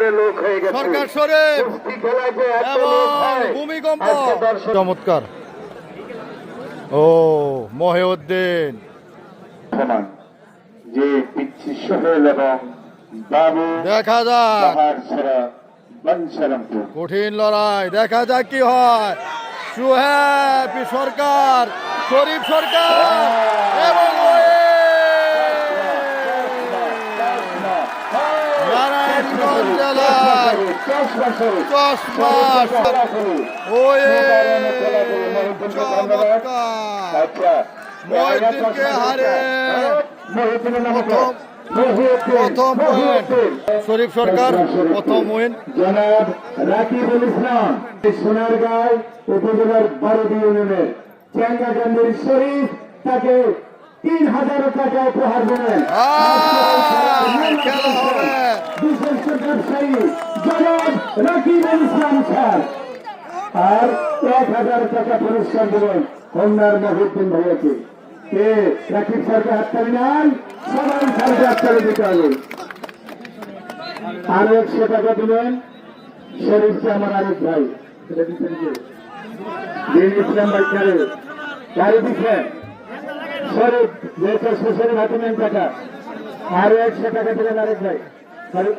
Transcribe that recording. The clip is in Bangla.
করে লোক হয়ে গেছে। সরকার হয়, ভূমিকম্প! চমৎকার। ও মহিউদ্দিন। যে পিচ্ছি সোহেল এবং বাবু দেখা যাক। কঠিন লড়াই দেখা যাক কি হয়। সুহেব সরকার শরীফ সরকার এবং হারে। প্রথম প্রথম শরীফ সরকার প্রথম উইন জনাব রাকিবুল ইসলাম সোনারগাঁও উপজেলার বারোটি ইউনিয়নের চ্যাঙ্গাকান্দির শরীফ তাকে তিন হাজার টাকা উপহার দেবেন। আহ, খেলা হবে। বিশিষ্ট ব্যবসায়ী জনাব রাকিবুল ইসলাম স্যার আর এক হাজার টাকা পুরস্কার দেবেন কন্যার মহিউদ্দিন ভাইয়াকে কে রাকিব স্যারকে হাততালি নেন সবাই স্যারকে হাততালি দিতে হবে আরও একশো টাকা দিবেন শরীফকে আমার আরেক ভাই? দিন ইসলাম ভাই কারে কারে শরীফ যেটা শ্বশুরের হাতে নেন টাকা আরও একশো টাকা দিলেন আরেক ভাই শরীফ